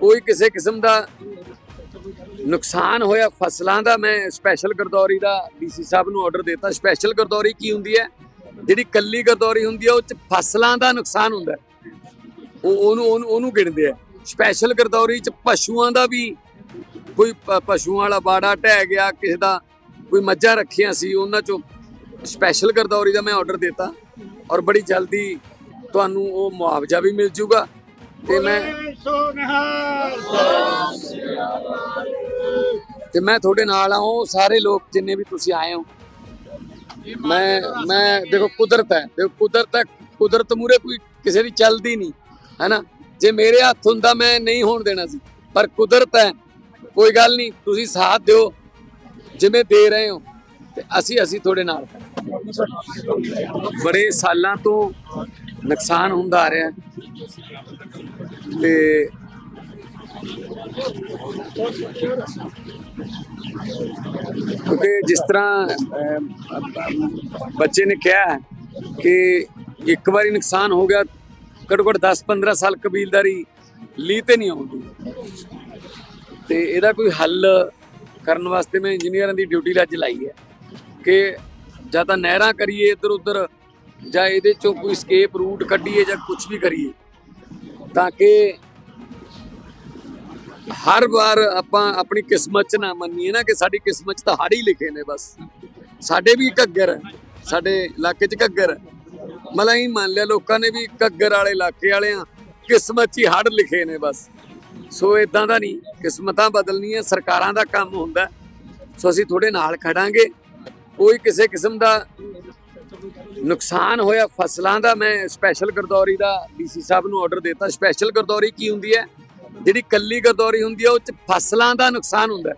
ਕੋਈ ਕਿਸੇ ਕਿਸਮ ਦਾ ਨੁਕਸਾਨ ਹੋਇਆ ਫਸਲਾਂ ਦਾ, ਮੈਂ ਸਪੈਸ਼ਲ ਗਰਦੌਰੀ ਦਾ ਡੀਸੀ ਸਾਹਿਬ ਨੂੰ ਆਰਡਰ ਦਿੱਤਾ। ਸਪੈਸ਼ਲ ਗਰਦੌਰੀ ਕੀ ਹੁੰਦੀ ਹੈ? ਜਿਹੜੀ ਕੱਲੀ ਗਰਦੌਰੀ ਹੁੰਦੀ ਹੈ, ਉਹ ਚ ਫਸਲਾਂ ਦਾ ਨੁਕਸਾਨ ਹੁੰਦਾ ਉਹ, ਉਹਨੂੰ ਉਹਨੂੰ ਉਹਨੂੰ ਗਿਣਦੇ ਆ। ਸਪੈਸ਼ਲ ਗਰਦੌਰੀ ਚ ਪਸ਼ੂਆਂ ਦਾ ਵੀ ਕੋਈ ਪ- ਪਸ਼ੂਆਂ ਵਾਲਾ ਬਾੜਾ ਢਹਿ ਗਿਆ, ਕਿਸੇ ਦਾ ਕੋਈ ਮੱਝਾਂ ਰੱਖੀਆਂ ਸੀ, ਉਹਨਾਂ ਚੋਂ ਸਪੈਸ਼ਲ ਗਰਦੌਰੀ ਦਾ ਮੈਂ ਆਰਡਰ ਦਿੱਤਾ। ਔਰ ਬੜੀ ਜਲਦੀ ਤੁਹਾਨੂੰ ਉਹ ਮੁਆਵਜ਼ਾ ਵੀ ਮਿਲ ਜੂਗਾ। ਤੇ ਮੈਂ ਤੇ ਮੈਂ ਤੁਹਾਡੇ ਨਾਲ ਆ ਉਹ ਸਾਰੇ ਲੋਕ ਜਿੰਨੇ ਵੀ ਤੁਸੀਂ ਆਏ ਹੋ। ਮੈਂ ਮੈਂ ਦੇਖੋ ਕੁਦਰਤ ਹੈ। ਦੇਖੋ ਕੁਦਰਤ ਹੈ ਕੁਦਰਤ ਮੂਰੇ ਕੋਈ ਕਿਸੇ ਦੀ ਚੱਲਦੀ ਨਹੀਂ ਹੈਨਾ ਜੇ ਮੇਰੇ ਹੱਥ ਹੁੰਦਾ ਮੈਂ ਨਹੀਂ ਹੋਣ ਦੇਣਾ ਸੀ। ਪਰ ਕੁਦਰਤ ਹੈ। ਕੋਈ ਗੱਲ ਨਹੀਂ ਤੁਸੀਂ ਸਾਥ ਦਿਓ। ਜਿਵੇਂ ਦੇ ਰਹੇ ਹੋ ਤੇ ਅਸੀਂ ਅਸੀਂ ਤੁਹਾਡੇ ਨਾਲ। ਬੜੇ ਸਾਲਾਂ ਤੋਂ ਨੁਕਸਾਨ ਹੁੰਦਾ ਆ ਰਿਹਾ। ਤੇ ਕਿਉਂਕਿ ਜਿਸ ਤਰ੍ਹਾਂ ਬੱਚੇ ਨੇ ਕਿਹਾ ਕਿ ਇੱਕ ਵਾਰੀ ਨੁਕਸਾਨ ਹੋ ਗਿਆ ਘੱਟੋ ਘੱਟ 10-15 ਸਾਲ ਕਬੀਲਦਾਰੀ ਲੀ ਤੇ ਨਹੀਂ ਆਉਂਦੀ। ਤੇ ਇਹਦਾ ਕੋਈ ਹੱਲ ਕਰਨ ਵਾਸਤੇ ਮੈਂ ਇੰਜੀਨੀਅਰਾਂ ਦੀ ਡਿਊਟੀ ਅੱਜ ਲਾਈ ਹੈ ਕਿ ਜਾਂ ਤਾਂ ਨਹਿਰਾਂ ਕਰੀਏ ਇੱਧਰ ਉੱਧਰ ਜਾਂ ਇਹਦੇ ਚੋਂ ਕੋਈ ਸਕੇਪ ਰੂਟ ਕੱਢੀਏ ਜਾਂ ਕੁਝ ਵੀ ਕਰੀਏ। ਤਾਂ ਕਿ ਹਰ ਵਾਰ ਆਪਾਂ ਆਪਣੀ ਕਿਸਮਤ ਚ ਨਾ ਮੰਨੀਏ ਨਾ ਕਿ ਸਾਡੀ ਕਿਸਮਤ ਚ ਤਾਂ ਹੜ ਹੀ ਲਿਖੇ ਨੇ ਬਸ। ਸਾਡੇ ਵੀ ਘੱਗਰ ਹੈ, ਸਾਡੇ ਇਲਾਕੇ ਚ ਘੱਗਰ ਹੈ। ਮਲਾ ਹੀ ਮੰਨ ਲਿਆ ਲੋਕਾਂ ਨੇ ਵੀ ਘੱਗਰ ਵਾਲੇ ਇਲਾਕੇ ਵਾਲਿਆਂ ਕਿਸਮਤ 'ਚ ਹੀ ਹੜ ਲਿਖੇ ਨੇ ਬਸ। ਸੋ ਇਦਾਂ ਦਾ ਨਹੀਂ, ਕਿਸਮਤਾਂ ਬਦਲਣੀਆਂ, ਸਰਕਾਰਾਂ ਦਾ ਕੰਮ ਹੁੰਦਾ। ਸੋ ਅਸੀਂ ਥੋੜੇ ਨਾਲ ਖੜਾਂਗੇ। ਕੋਈ ਕਿਸੇ ਕਿਸਮ ਦਾ ਨੁਕਸਾਨ ਹੋਇਆ ਫਸਲਾਂ ਦਾ, ਮੈਂ ਸਪੈਸ਼ਲ ਗਰਦੌਰੀ ਦਾ ਡੀਸੀ ਸਾਹਿਬ ਨੂੰ ਆਰਡਰ ਦਿੱਤਾ। ਸਪੈਸ਼ਲ ਗਰਦੌਰੀ ਕੀ ਹੁੰਦੀ ਹੈ? ਜਿਹੜੀ ਕੱਲੀ ਗਰਦੌਰੀ ਹੁੰਦੀ ਹੈ, ਉਹ ਚ ਫਸਲਾਂ ਦਾ ਨੁਕਸਾਨ ਹੁੰਦਾ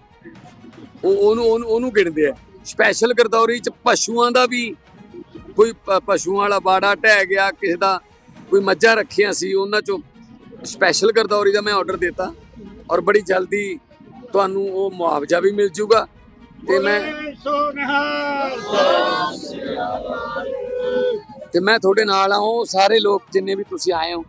ਉਹ, ਉਹਨੂੰ ਉਹਨੂੰ ਗਿਣਦੇ ਆ। ਸਪੈਸ਼ਲ ਗਰਦੌਰੀ ਚ ਪਸ਼ੂਆਂ ਦਾ ਵੀ ਕੋਈ ਪਸ਼ੂਆਂ ਵਾਲਾ ਬਾੜਾ ਢਹਿ ਗਿਆ, ਕਿਸੇ ਦਾ ਕੋਈ ਮੱਝਾਂ ਰੱਖੀਆਂ ਸੀ, ਉਹਨਾਂ ਚੋਂ ਸਪੈਸ਼ਲ ਗਰਦੌਰੀ ਦਾ ਮੈਂ ਆਰਡਰ ਦਿੱਤਾ। ਔਰ ਬੜੀ ਜਲਦੀ ਤੁਹਾਨੂੰ ਉਹ ਮੁਆਵਜ਼ਾ ਵੀ ਮਿਲ ਜੂਗਾ। ਤੇ ਮੈਂ ਤੇ ਮੈਂ ਤੁਹਾਡੇ ਨਾਲ ਆ ਉਹ ਸਾਰੇ ਲੋਕ ਜਿੰਨੇ ਵੀ ਤੁਸੀਂ ਆਏ ਹੋ।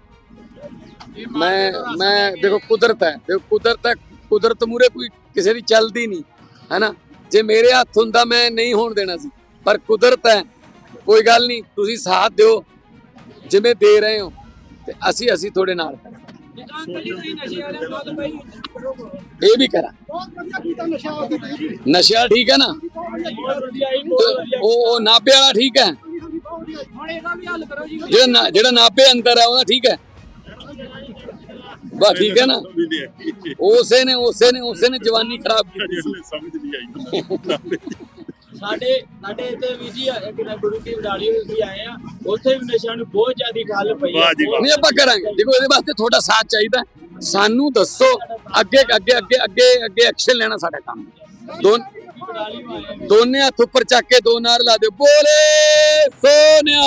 ਮੈਂ ਮੈਂ ਦੇਖੋ, ਕੁਦਰਤ ਹੈ। ਦੇਖੋ, ਕੁਦਰਤ ਹੈ, ਕੁਦਰਤ ਮੂਰੇ ਕੋਈ ਕਿਸੇ ਦੀ ਚੱਲਦੀ ਨਹੀਂ ਹੈਨਾ ਜੇ ਮੇਰੇ ਹੱਥ ਹੁੰਦਾ, ਮੈਂ ਨਹੀਂ ਹੋਣ ਦੇਣਾ ਸੀ। ਪਰ ਕੁਦਰਤ ਹੈ, ਕੋਈ ਗੱਲ ਨਹੀਂ, ਤੁਸੀਂ ਸਾਥ ਦਿਓ, ਜਿਵੇਂ ਦੇ ਰਹੇ ਹੋ, ਤੇ ਅਸੀਂ ਅਸੀਂ ਤੁਹਾਡੇ ਨਾਲ। ਇਹ ਵੀ ਕਰਾਂ। ਨਸ਼ਾ ਠੀਕ ਹੈ ਨਾ? ਉਹ ਉਹ ਵਾਲਾ ਠੀਕ ਹੈ? ਜਿਹੜਾ ਨਾ- ਜਿਹੜਾ ਨਾਭੇ ਅੰਦਰ ਹੈ ਉਹਦਾ ਠੀਕ ਹੈ ਬਸ ਠੀਕ ਹੈ ਨਾ ਉਸੇ ਨੇ ਉਸੇ ਨੇ ਉਸੇ ਨੇ ਜਵਾਨੀ ਖਰਾਬ ਕੀਤੀ ਸਮਝ ਨਹੀਂ ਆਈ ਸਾਡੇ ਸਾਡੇ ਇੱਥੇ ਵੀ ਜੀ ਇੱਕ ਨਾ ਗੁਰੂ ਕੀ ਵਡਾਲੀ ਅਸੀਂ ਆਏ ਆ ਉੱਥੇ ਵੀ ਨਸ਼ਿਆਂ ਨੂੰ ਬਹੁਤ ਜ਼ਿਆਦਾ ਖੱਲ ਪਈ ਵਾਹ ਜੀ ਵਾਹ। ਨਹੀਂ ਆਪਾਂ ਕਰਾਂਗੇ ਦੇਖੋ ਇਹਦੇ ਵਾਸਤੇ ਤੁਹਾਡਾ ਸਾਥ ਚਾਹੀਦਾ। ਸਾਨੂੰ ਦੱਸੋ ਅੱਗੇ ਅੱਗੇ ਅੱਗੇ ਅੱਗੇ ਅੱਗੇ ਐਕਸ਼ਨ ਲੈਣਾ ਸਾਡਾ ਕੰਮ ਹੈ। ਦੋਨੇ ਹੱਥ ਉੱਪਰ ਚੱਕ ਕੇ ਦੋ ਨਾਰ ਲਾ ਦਿਓ। ਬੋਲੇ ਸੋਨਿਆ